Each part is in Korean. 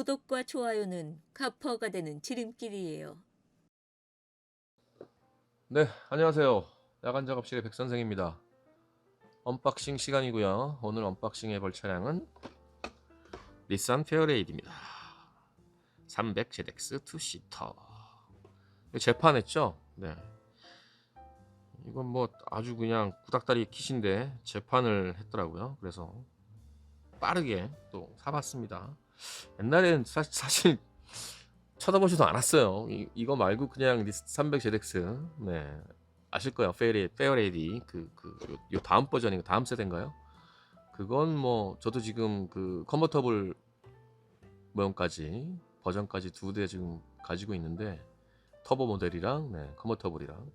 구독과 좋아요는 가퍼가 되는 지름길이에요. 네, 안녕하세요. 야간 작업실의 백 선생입니다. 언박싱 시간이고요. 오늘 언박싱 해 볼 차량은 닛산 페어레이드입니다. 300ZX 2시터. 재판했죠? 네. 이건 뭐 아주 그냥 구닥다리 킷인데 재판을 했더라고요. 그래서 빠르게 또 사봤습니다. 옛날엔 사, 사실 쳐다보지도 않았어요. 이, 이거 말고 그냥 300ZX 네. 아실 거예요. 페어레 페어레디. 그그 요, 요 다음 버전인가 다음 세대인가요? 그건 뭐 저도 지금 그 컨버터블 모형까지 버전까지 두 대 지금 가지고 있는데 터보 모델이랑 네 컨버터블이랑.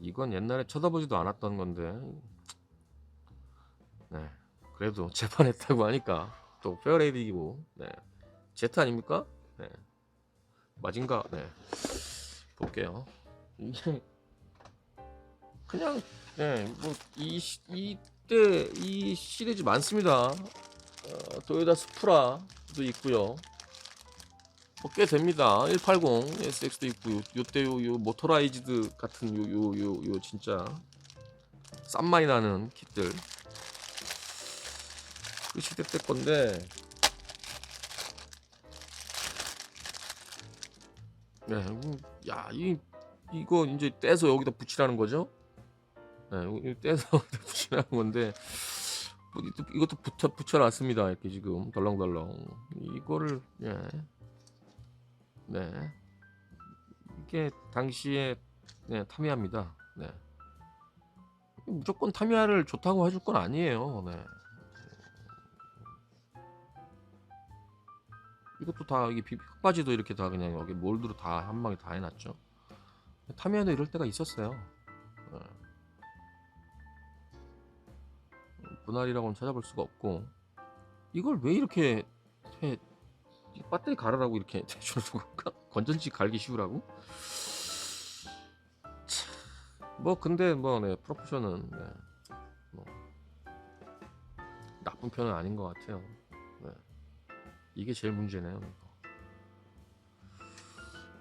이건 옛날에 쳐다보지도 않았던 건데. 네. 그래도 재판했다고 하니까 또 페어레디이고 네 제트 아닙니까? 네 맞은가? 네. 볼게요. 이게 그냥 네, 뭐이 이때 이 시리즈 많습니다. 어, 도요타 스프라도 있고요. 뭐꽤 됩니다. 180 SX도 있고 요때 요, 요 모토라이즈드 같은 요 요 요 요 진짜 싼 많이 나는 킷들 그 시대 때 건데 네, 음, 야, 이 이거 이제 떼서 여기다 붙이라는 거죠? 네, 이거 떼서 붙이라는 건데 뭐 이것도, 이것도 붙여 붙여놨습니다. 이렇게 지금 덜렁덜렁 이거를 예, 네, 이게 당시에 네, 타미야입니다. 네, 무조건 타미야를 좋다고 해줄 건 아니에요. 네. 이것도 다 이게 비- 흙바지도 이렇게 다 그냥 여기 몰드로 다 한 방에 다 해놨죠. 타미야도 이럴 때가 있었어요. 예. 분할이라고는 찾아볼 수가 없고 이걸 왜 이렇게 해? 이 배터리 갈아라고 이렇게 해주는 건가? 건전지 갈기 쉬우라고? 참, 뭐 근데 뭐 네 프로포션은 네, 뭐 나쁜 편은 아닌 것 같아요. 네. 이게 제일 문제네요.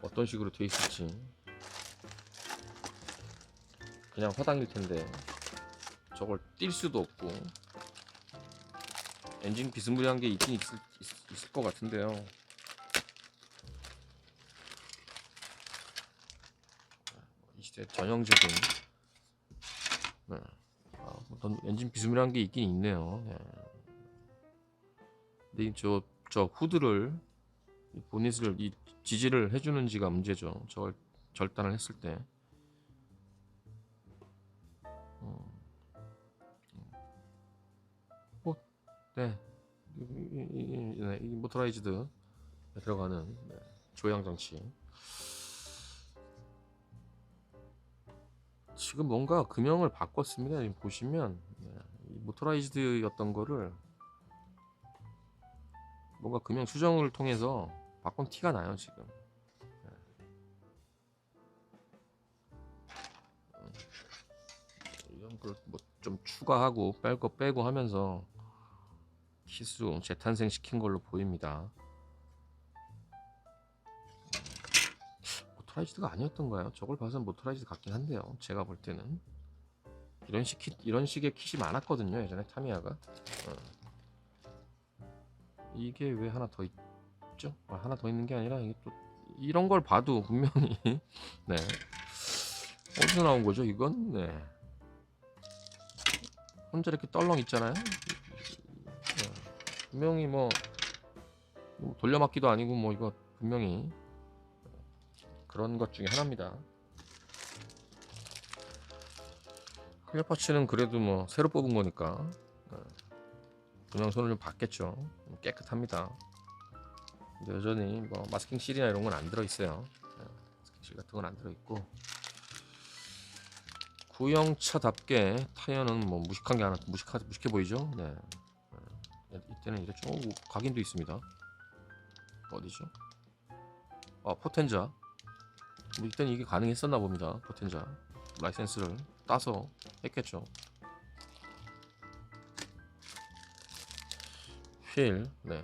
어떤 식으로 돼 있을지 그냥 허당일 텐데 저걸 뛸 수도 없고 엔진 비스무리한 게 있긴 있을, 있, 있을 것 같은데요. 이 시대 전형적인 네. 아, 어떤 엔진 비스무리한 게 있긴 있네요. 네. 근데 저, 저 후드를 이 보닛을 이 지지를 해주는지가 문제죠. 저걸 절단을 했을 때. 어. 어, 네. 네, 이 모터라이즈드 들어가는 네, 조향 장치. 지금 뭔가 금형을 바꿨습니다. 보시면 네, 이 모터라이즈드였던 거를 뭔가 금형 수정을 통해서 바꾼 티가 나요 지금. 네. 음, 이런 걸 뭐 좀 추가하고 뺄 거 빼고 하면서 키수 재탄생 시킨 걸로 보입니다. 음, 모토라이즈드가 아니었던가요? 저걸 봐선 모토라이즈드 같긴 한데요. 제가 볼 때는 이런 식 킷, 이런 식의 킷이 많았거든요 예전에 타미야가. 어. 이게 왜 하나 더 있죠? 아, 하나 더 있는 게 아니라 이게 또 이런 걸 봐도 분명히 네 어디서 나온 거죠 이건? 네 혼자 이렇게 떨렁 있잖아요. 네. 분명히 뭐, 뭐 돌려막기도 아니고 뭐 이거 분명히 그런 것 중에 하나입니다. 클리어 파츠는 그래도 뭐 새로 뽑은 거니까 네. 분명 손을 좀 봤겠죠. 깨끗합니다. 여전히 뭐 마스킹 실이나 이런 건 안 들어 있어요. 네. 마스킹 실 같은 건 안 들어 있고 구형차답게 타이어는 뭐 무식한 게 하나 무식하 무식해 보이죠? 네. 네. 이때는 이제 좀 각인도 있습니다. 어디죠? 아 포텐자. 뭐 이때는 이게 가능했었나 봅니다. 포텐자 라이센스를 따서 했겠죠. 휠, 네.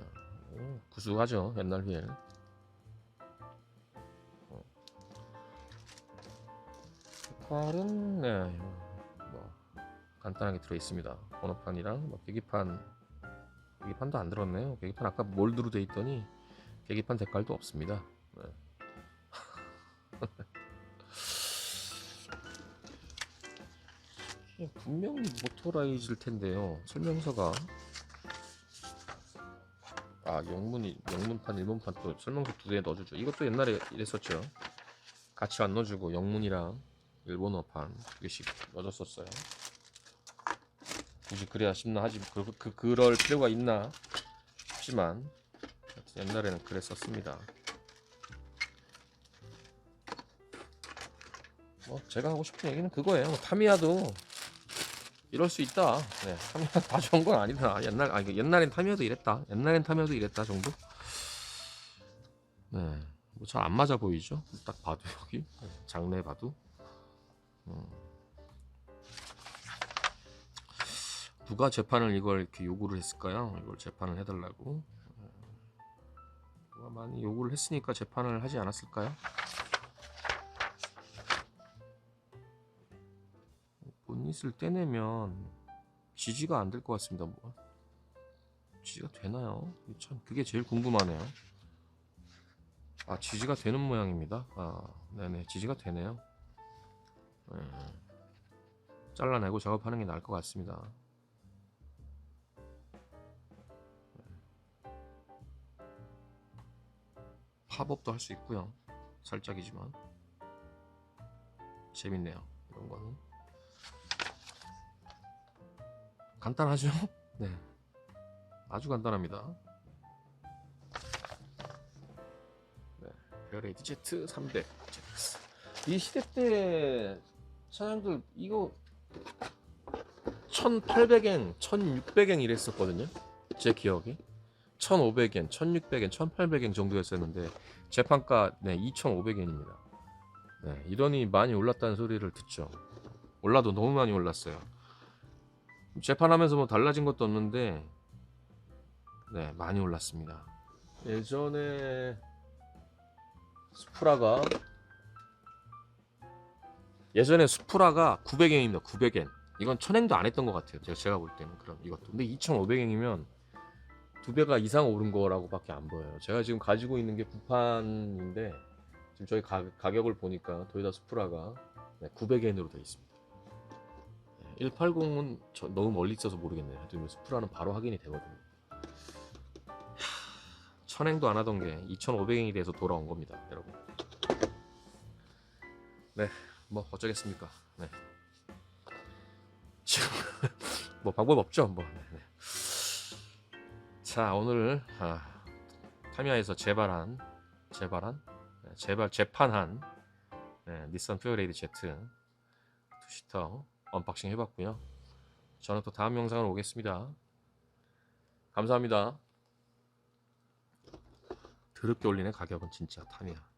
음, 구수하죠 옛날 휠. 어. 색깔은 네, 뭐 간단하게 들어 있습니다. 번호판이랑 뭐 계기판 계기판도 안 들었네요. 계기판 아까 몰드로 돼 있더니 계기판 색깔도 없습니다. 네. 이게 분명히 모토라이즈일 텐데요. 설명서가 아 영문이 영문판 일본판 또 설명서 두 개 넣어주죠. 이것도 옛날에 이랬었죠. 같이 안 넣어주고 영문이랑 일본어판 두 개씩 넣어줬었어요. 굳이 그래야 싶나 하지 그, 그 그럴 필요가 있나 싶지만 옛날에는 그랬었습니다. 뭐 제가 하고 싶은 얘기는 그거예요. 뭐 타미야도 이럴 수 있다. 네, 타미야 다 좋은 건 아니다. 옛날 아 옛날엔 타미야도 이랬다. 옛날엔 타미야도 이랬다 정도. 네, 뭐 잘 안 맞아 보이죠? 딱 봐도 여기 장내 봐도. 음. 누가 재판을 이걸 이렇게 요구를 했을까요? 이걸 재판을 해달라고. 네. 누가 많이 요구를 했으니까 재판을 하지 않았을까요? 본닛을 떼내면 지지가 안 될 것 같습니다. 뭐. 지지가 되나요? 참 그게 제일 궁금하네요. 아 지지가 되는 모양입니다. 아 네네 지지가 되네요. 네. 잘라내고 작업하는 게 나을 것 같습니다. 팝업도 할 수 있고요. 살짝이지만 재밌네요. 이런 거는. 간단하죠? 네. 아주 간단합니다. 네. 베어레이드 Z 300. 이 시대 때 차량들 이거 1800엔, 1600엔 이랬었거든요. 제 기억에. 1500엔, 1600엔, 1800엔 정도였었는데 재판가 네, 2500엔입니다. 네, 이러니 많이 올랐다는 소리를 듣죠. 올라도 너무 많이 올랐어요. 재판하면서 뭐 달라진 것도 없는데 네 많이 올랐습니다. 예전에 스프라가 예전에 스프라가 900엔입니다. 900엔. 이건 1000엔도 안 했던 것 같아요. 제가, 제가 볼 때는 그럼 이것도. 근데 2,500엔이면 두 배가 이상 오른 거라고밖에 안 보여요. 제가 지금 가지고 있는 게 구판인데 지금 저희 가, 가격을 보니까 도요타 스프라가 네, 900엔으로 되어 있습니다. 180은 저, 너무 멀리 있어서 모르겠네요. 하여튼 스프라는 바로 확인이 되거든요. 천행도 안 하던 게 2,500엔이 돼서 돌아온 겁니다, 여러분. 네, 뭐 어쩌겠습니까. 네. 지금 뭐 방법 없죠, 뭐. 네, 네. 자, 오늘 아, 타미야에서 재발한, 재발한, 네, 재발 재판한 네, 닛산 퓨어레이드 Z 투시터 언박싱 해봤고요. 저는 또 다음 영상으로 오겠습니다. 감사합니다. 드럽게 올리네 가격은 진짜 타미야.